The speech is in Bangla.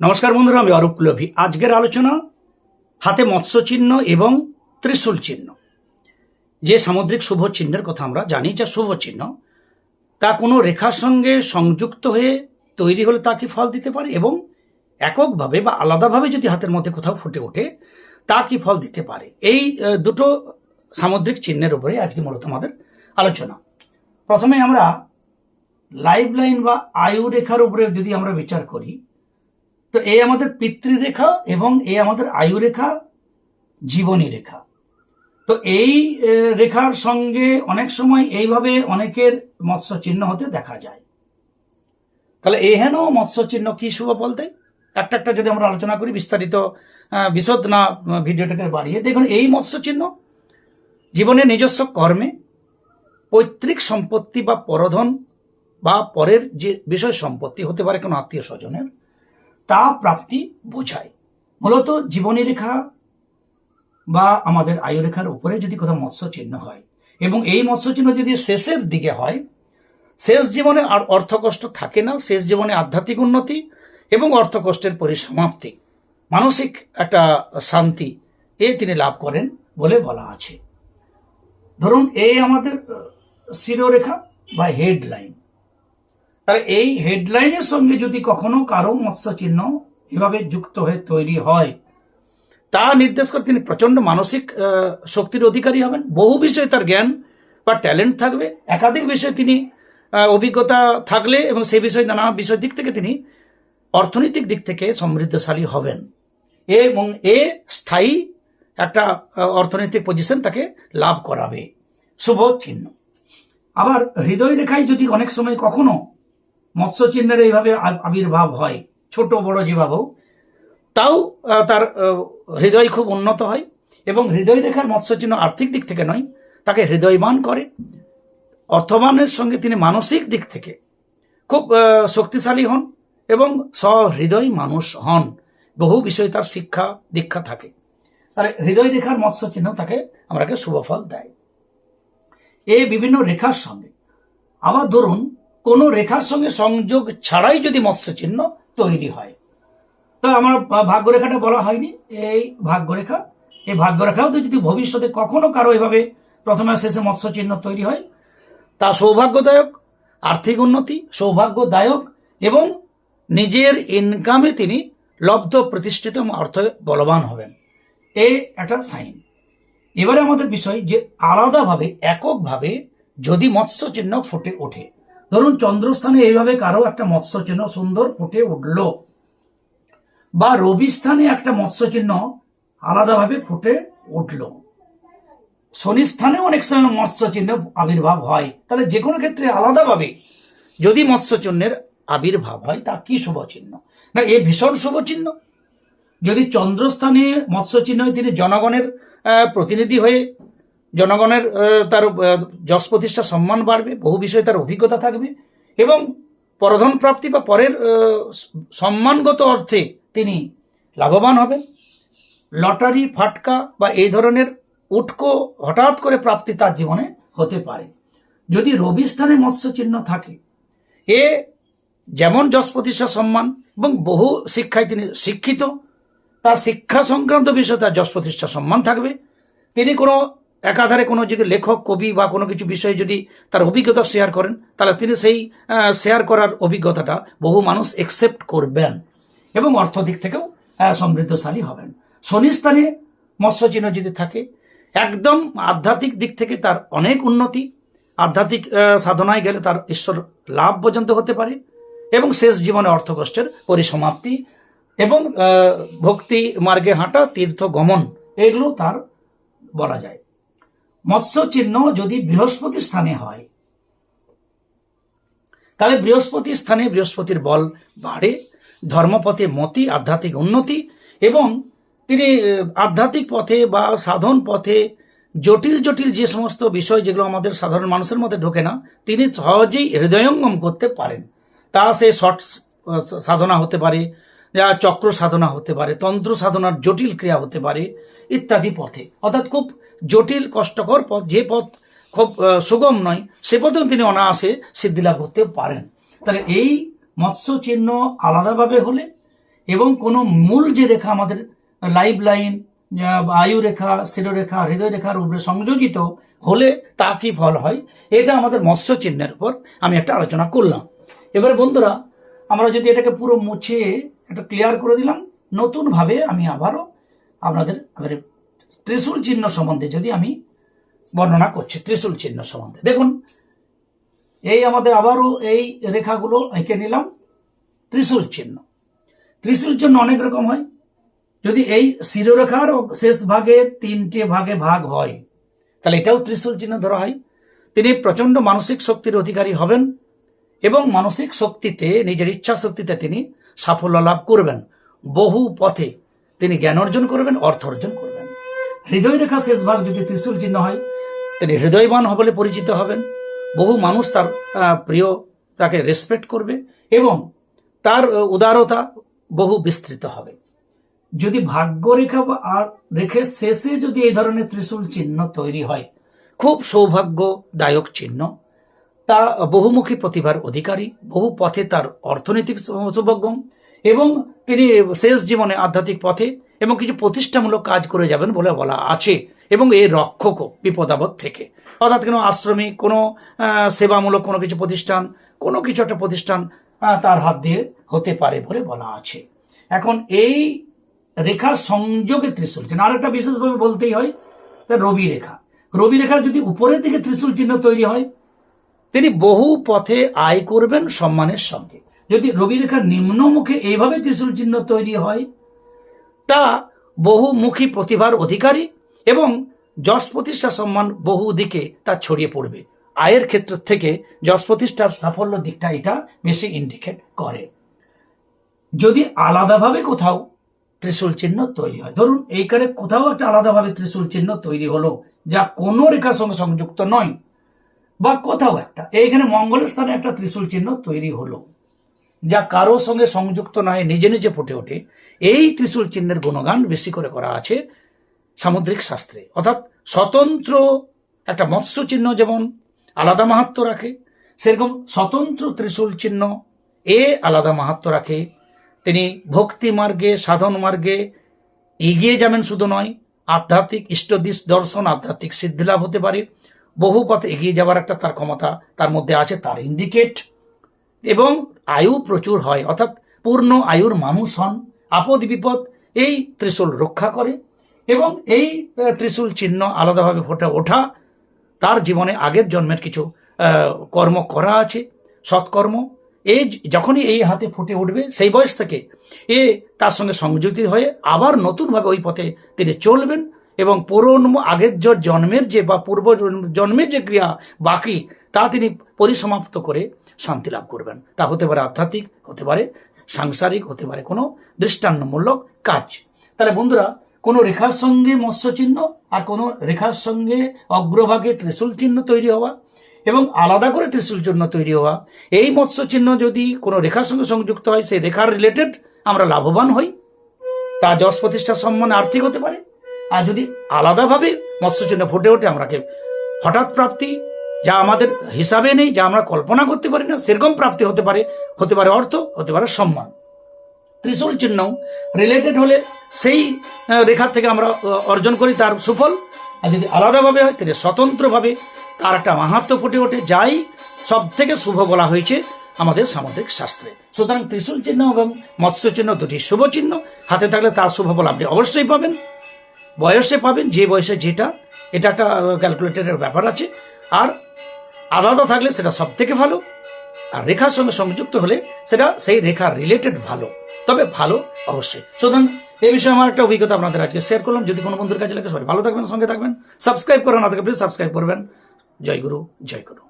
নমস্কার বন্ধুরা, আমি অরূপ কুলভি। আজকের আলোচনা হাতে মৎস্য চিহ্ন এবং ত্রিশূল চিহ্ন। যে সামুদ্রিক শুভ চিহ্নের কথা আমরা জানি, যা শুভ চিহ্ন, তা কোনো রেখার সঙ্গে সংযুক্ত হয়ে তৈরি হলে তা কি ফল দিতে পারে? এবং এককভাবে বা আলাদাভাবে যদি হাতের মধ্যে কোথাও ফুটে ওঠে, তা কি ফল দিতে পারে? এই দুটো সামুদ্রিক চিহ্নের উপরে আজকে মূলত আমাদের আলোচনা। প্রথমে আমরা লাইফ লাইন বা আয়ু রেখার উপরে যদি আমরা বিচার করি তো এই আমাদের পিতৃরেখা এবং এই আমাদের আয়ু রেখা জীবনী রেখা। তো এই রেখার সঙ্গে অনেক সময় এইভাবে অনেকের মৎস্য চিহ্ন হতে দেখা যায়। তাহলে এহেন মৎস্য চিহ্ন কি শুভ বলতে একটা একটা যদি আমরা আলোচনা করি বিস্তারিত বিশদ না ভিডিওটাকে বাড়িয়ে। দেখুন, এই মৎস্য চিহ্ন জীবনের নিজস্ব কর্মে পৈতৃক সম্পত্তি বা পরধন বা পরের যে বিষয় সম্পত্তি হতে পারে কোনো আত্মীয় স্বজনের তা প্রাপ্তি বোঝায়। মূলত জীবনী রেখা বা আমাদের আয়ু রেখার উপরে যদি কোথাও মৎস্য চিহ্ন হয় এবং এই মৎস্য চিহ্ন যদি শেষের দিকে হয়, শেষ জীবনে আর অর্থকষ্ট থাকে না, শেষ জীবনে আধ্যাত্মিক উন্নতি এবং অর্থকষ্টের পরিসমাপ্তি, মানসিক একটা শান্তি এ তিনি লাভ করেন বলে বলা আছে। ধরুন এই আমাদের শিরোরেখা বা হেডলাইন তাহলে এই হেডলাইনের সঙ্গে যদি কখনো কারও মৎস্য চিহ্ন এভাবে যুক্ত হয়ে তৈরি হয়, তা নির্দেশ করে তিনি প্রচণ্ড মানসিক শক্তির অধিকারী হবেন। বহু বিষয়ে তার জ্ঞান বা ট্যালেন্ট থাকবে। একাধিক বিষয়ে তিনি অভিজ্ঞতা থাকলে এবং সেই বিষয়ে নানা বিষয় দিক থেকে তিনি অর্থনৈতিক দিক থেকে সমৃদ্ধশালী হবেন। এবং এ স্থায়ী একটা অর্থনৈতিক পজিশন তাকে লাভ করাবে। শুভ চিহ্ন। আবার হৃদয় রেখায় যদি অনেক সময় কখনো মৎস্য চিহ্নের এইভাবে আবির্ভাব হয়, ছোট, বড় যেভাবে তাও তার হৃদয় খুব উন্নত হয় এবং হৃদয় রেখার মৎস্য চিহ্ন আর্থিক দিক থেকে নয়, তাকে হৃদয়বান করে। অর্থবানের সঙ্গে তিনি মানসিক দিক থেকে খুব শক্তিশালী হন এবং সহৃদয় মানুষ হন। বহু বিষয়ে তার শিক্ষা, দীক্ষা থাকে। তাহলে হৃদয় রেখার মৎস্য চিহ্ন তাকে আমাকে শুভ ফল দেয়। এই বিভিন্ন রেখার সঙ্গে। আবার ধরুন কোনো রেখার সঙ্গে সংযোগ ছাড়াই যদি মৎস্য চিহ্ন তৈরি হয়। তো আমার ভাগ্যরেখাটা বলা হয়নি। এই ভাগ্যরেখা, এই ভাগ্যরেখাও তো যদি ভবিষ্যতে কখনো কারও এভাবে প্রথমে শেষে মৎস্য চিহ্ন তৈরি হয়, তা সৌভাগ্যদায়ক, আর্থিক উন্নতি, সৌভাগ্যদায়ক এবং নিজের ইনকামে তিনি লব্ধ, প্রতিষ্ঠিত অর্থ বলবান হবেন। এ একটা সাইন এবারে আমাদের বিষয় যে আলাদাভাবে, এককভাবে যদি মৎস্য চিহ্ন ফুটে ওঠে ধরুন চন্দ্রস্থানে এইভাবে কারও একটা মৎস্য চিহ্ন সুন্দর ফুটে উঠল, বা রবি স্থানে একটা মৎস্য চিহ্ন আলাদাভাবে ফুটে উঠল। শনি স্থানেও অনেক সময় মৎস্য চিহ্ন আবির্ভাব হয়। তাহলে যে কোনো ক্ষেত্রে আলাদাভাবে যদি মৎস্য চিহ্নের আবির্ভাব হয়, তা কি শুভ চিহ্ন? না, এ ভীষণ শুভ চিহ্ন। যদি চন্দ্রস্থানে মৎস্য চিহ্ন তিনি জনগণের প্রতিনিধি হয়ে জনগণের তার যশ প্রতিষ্ঠা সম্মান বাড়বে, বহু বিষয়ে তার অভিজ্ঞতা থাকবে এবং পরধন প্রাপ্তি বা পরের সম্মানগত অর্থে তিনি লাভবান হবেন। লটারি, ফাটকা বা এই ধরনের উটকো হঠাৎ করে প্রাপ্তি তার জীবনে হতে পারে। যদি রবি স্থানে মৎস্য চিহ্ন থাকে, এ যেমন যশ প্রতিষ্ঠা সম্মান এবং বহু শিক্ষায় তিনি শিক্ষিত, তার শিক্ষা সংক্রান্ত বিষয়ে তার যশ প্রতিষ্ঠা সম্মান থাকবে। তিনি কোনো একাধারে কোনো যদি লেখক, কবি বা কোনো কিছু বিষয়ে যদি তার অভিজ্ঞতা শেয়ার করেন, তাহলে তিনি সেই শেয়ার করার অভিজ্ঞতাটা বহু মানুষ একসেপ্ট করবেন এবং অর্থ দিক থেকেও সমৃদ্ধশালী হবেন। শনি স্থানে মৎস্য চিহ্ন যদি থাকে, একদম আধ্যাত্মিক দিক থেকে তার অনেক উন্নতি, আধ্যাত্মিক সাধনায় গেলে তার ঈশ্বর লাভ পর্যন্ত হতে পারে এবং শেষ জীবনে অর্থকষ্টের পরিসমাপ্তি এবং ভক্তি, মার্গে হাঁটা, তীর্থ, গমন এগুলো তার বলা যায়। মৎস্য চিহ্ন যদি বৃহস্পতি স্থানে হয়, তাহলে বৃহস্পতি স্থানে বৃহস্পতির বল বাড়ে, ধর্মপথে মতি, আধ্যাত্মিক উন্নতি, এবং তিনি আধ্যাত্মিক পথে বা সাধন পথে জটিল জটিল যে সমস্ত বিষয় যেগুলো আমাদের সাধারণ মানুষের মধ্যে ঢোকে না, তিনি সহজেই হৃদয়ঙ্গম করতে পারেন। তা সে শর্ট সাধনা হতে পারে চক্র সাধনা হতে পারে, তন্ত্র সাধনার জটিল ক্রিয়া হতে পারে, ইত্যাদি পথে। অর্থাৎ খুব জটিল, কষ্টকর পথ, যে পথ খুব সুগম নয়, সে পথেও তিনি অনায়াসে সিদ্ধিলাভ করতে পারেন। তাহলে এই মৎস্য চিহ্ন আলাদাভাবে হলে এবং কোনো মূল যে রেখা আমাদের লাইফ লাইন আয়ু রেখা শিরোরেখা হৃদয় রেখার উপরে সংযোজিত হলে তা কি ফল হয়? এটা আমাদের মৎস্য চিহ্নের উপর আমি একটা আলোচনা করলাম। এবারে বন্ধুরা, আমরা যদি এটাকে পুরো মুছে এটা ক্লিয়ার করে দিলাম। নতুনভাবে আমি আবারও আপনাদের এবারে ত্রিশূল চিহ্ন সম্বন্ধে যদি আমি বর্ণনা করছি, ত্রিশূল চিহ্ন সম্বন্ধে। দেখুন, এই আমাদের আবারও এই রেখাগুলো এঁকে নিলাম, ত্রিশূল চিহ্ন। ত্রিশূল চিহ্ন অনেক রকম হয়। যদি এই শিরোরেখার শেষ ভাগে তিনটে ভাগে ভাগ হয়, তাহলে এটাও ত্রিশূল চিহ্ন ধরা হয়। তিনি প্রচণ্ড মানসিক শক্তির অধিকারী হবেন এবং মানসিক শক্তিতে, নিজের ইচ্ছা শক্তিতে তিনি সাফল্য লাভ করবেন। বহু পথে তিনি জ্ঞান অর্জন করবেন, অর্থ অর্জন করবেন। হৃদয় রেখা শেষ ভাগ যদি ত্রিশূল চিহ্ন হয়, তিনি হৃদয়বান বলে পরিচিত হবেন। বহু মানুষ তার প্রিয় তাকে রেসপেক্ট করবে এবং তার উদারতা বহু বিস্তৃত হবে। যদি ভাগ্যরেখা বা আর, রেখে শেষে যদি এই ধরনের ত্রিশূল চিহ্ন তৈরি হয়, খুব সৌভাগ্যদায়ক চিহ্ন। তা বহুমুখী প্রতিভার অধিকারী, বহু পথে তার অর্থনৈতিক সৌভাগ্যম এবং তিনি শেষ জীবনে আধ্যাত্মিক পথে এবং কিছু প্রতিষ্ঠামূলক কাজ করে যাবেন বলে বলা আছে এবং এই রক্ষকও বিপদাবদ থেকে। অর্থাৎ কোনো আশ্রমিক কোনো সেবামূলক কোনো কিছু প্রতিষ্ঠান, কোনো কিছু একটা প্রতিষ্ঠান তার হাত দিয়ে হতে পারে বলে বলা আছে। এখন এই রেখার সংযোগে ত্রিশূল চিহ্ন, আরেকটা বিশেষভাবে বলতেই হয়, তা রবি রেখা রবি রেখার যদি উপরের দিকে ত্রিশূল চিহ্ন তৈরি হয় তিনি বহু পথে আয় করবেন সম্মানের সঙ্গে। যদি রবি রেখার নিম্নমুখে এইভাবে ত্রিশূল চিহ্ন তৈরি হয়, তা বহুমুখী প্রতিভার অধিকারী এবং যশ প্রতিষ্ঠা সম্মান বহু দিকে তা ছড়িয়ে পড়বে। আয়ের ক্ষেত্র থেকে যশ প্রতিষ্ঠার সাফল্য দিকটা এটা বেশি ইন্ডিকেট করে। যদি আলাদাভাবে কোথাও ত্রিশূল চিহ্ন তৈরি হয়, ধরুন এইখানে কোথাও একটা আলাদাভাবে ত্রিশূল চিহ্ন তৈরি হলো, যা কোনো রেখার সঙ্গে সংযুক্ত নয় বা কোথাও একটা। এইখানে মঙ্গলের স্থানে একটা ত্রিশূল চিহ্ন তৈরি হলো, যা কারও সঙ্গে সংযুক্ত নয়, নিজে নিজে ফুটে ওঠে। এই ত্রিশূল চিহ্নের গুণগান বেশি করে করা আছে সামুদ্রিক শাস্ত্রে। অর্থাৎ স্বতন্ত্র একটা মৎস্য চিহ্ন যেমন আলাদা মাহাত্ম রাখে, সেরকম স্বতন্ত্র ত্রিশূল চিহ্ন এ আলাদা মাহাত্ম রাখে। তিনি ভক্তি মার্গে, সাধন মার্গে এগিয়ে যাবেন শুধু নয়, আধ্যাত্মিক ইষ্টদিশ দর্শন, আধ্যাত্মিক সিদ্ধি লাভ হতে পারে। বহু পথে এগিয়ে যাওয়ার একটা তার ক্ষমতা তার মধ্যে আছে, তার ইন্ডিকেট। এবং আয়ু প্রচুর হয়, অর্থাৎ পূর্ণ আয়ুর মানুষ হন, আপদ বিপদ এই ত্রিশূল রক্ষা করে এবং এই ত্রিশূল চিহ্ন আলাদাভাবে ফুটে ওঠা, তার জীবনে আগের জন্মের কিছু কর্ম করা আছে, সৎকর্ম। এই যখনই এই হাতে ফুটে উঠবে, সেই বয়স থেকে এ তার সঙ্গে সংযুক্তি হয়ে আবার নতুনভাবে ওই পথে তিনি চলবেন। এবং পুরনো আগের যে জন্মের যে বা পূর্ব জন্মের যে ক্রিয়া বাকি, তা তিনি পরিসমাপ্ত করে শান্তি লাভ করবেন। তা হতে পারে আধ্যাত্মিক, হতে পারে সাংসারিক, হতে পারে কোনো দৃষ্টান্তমূলক কাজ। তাহলে বন্ধুরা, কোনো রেখার সঙ্গে মৎস্য চিহ্ন আর কোনো রেখার সঙ্গে অগ্রভাগে ত্রিশূল চিহ্ন তৈরি হওয়া এবং আলাদা করে ত্রিশূল চিহ্ন তৈরি হওয়া, এই মৎস্য চিহ্ন যদি কোনো রেখার সঙ্গে সংযুক্ত হয়, সেই রেখার রিলেটেড আমরা লাভবান হই। তা যশ প্রতিষ্ঠা সম্মানে আর্থিক হতে পারে। যদি আলাদাভাবে মৎস্যচিহ্ন ফুটে ওঠে, আমরাকে হঠাৎ প্রাপ্তি, যা আমাদের হিসাবে নেই, যা আমরা কল্পনা করতে পারি না, সেরকম প্রাপ্তি হতে পারে হতে পারে অর্থ, হতে পারে সম্মান। ত্রিশূল চিহ্ন রিলেটেড হলে সেই রেখার থেকে আমরা অর্জন করি, তার সুফল। আর যদি আলাদাভাবে হয়, তাহলে স্বতন্ত্রভাবে তার একটা মাহাত্ম ফুটে ওঠে, যাই সব থেকে শুভ বলা হয়েছে আমাদের সামুদ্রিক শাস্ত্রে। সুতরাং ত্রিশূল চিহ্ন এবং মৎস্য চিহ্ন দুটি শুভ চিহ্ন, হাতে থাকলে তার শুভ বলা আপনি অবশ্যই পাবেন। বয়সে পাবেন, যে বয়সে যেটা, এটা একটা ক্যালকুলেটরের ব্যাপার আছে। আর আলাদা থাকলে সেটা সব থেকে ভালো, আর রেখার সঙ্গে সংযুক্ত হলে সেটা সেই রেখা রিলেটেড ভালো। তবে ভালো অবশ্যই। সুতরাং এই বিষয়ে আমার একটা অভিজ্ঞতা আপনাদের আজকে শেয়ার করলাম। যদি কোনো বন্ধুর কাছে লাগে, সবাই ভালো থাকবেন, সঙ্গে থাকবেন। সাবস্ক্রাইব করা না থাকে প্লিজ সাবস্ক্রাইব করবেন। জয় গুরু জয় গুরু।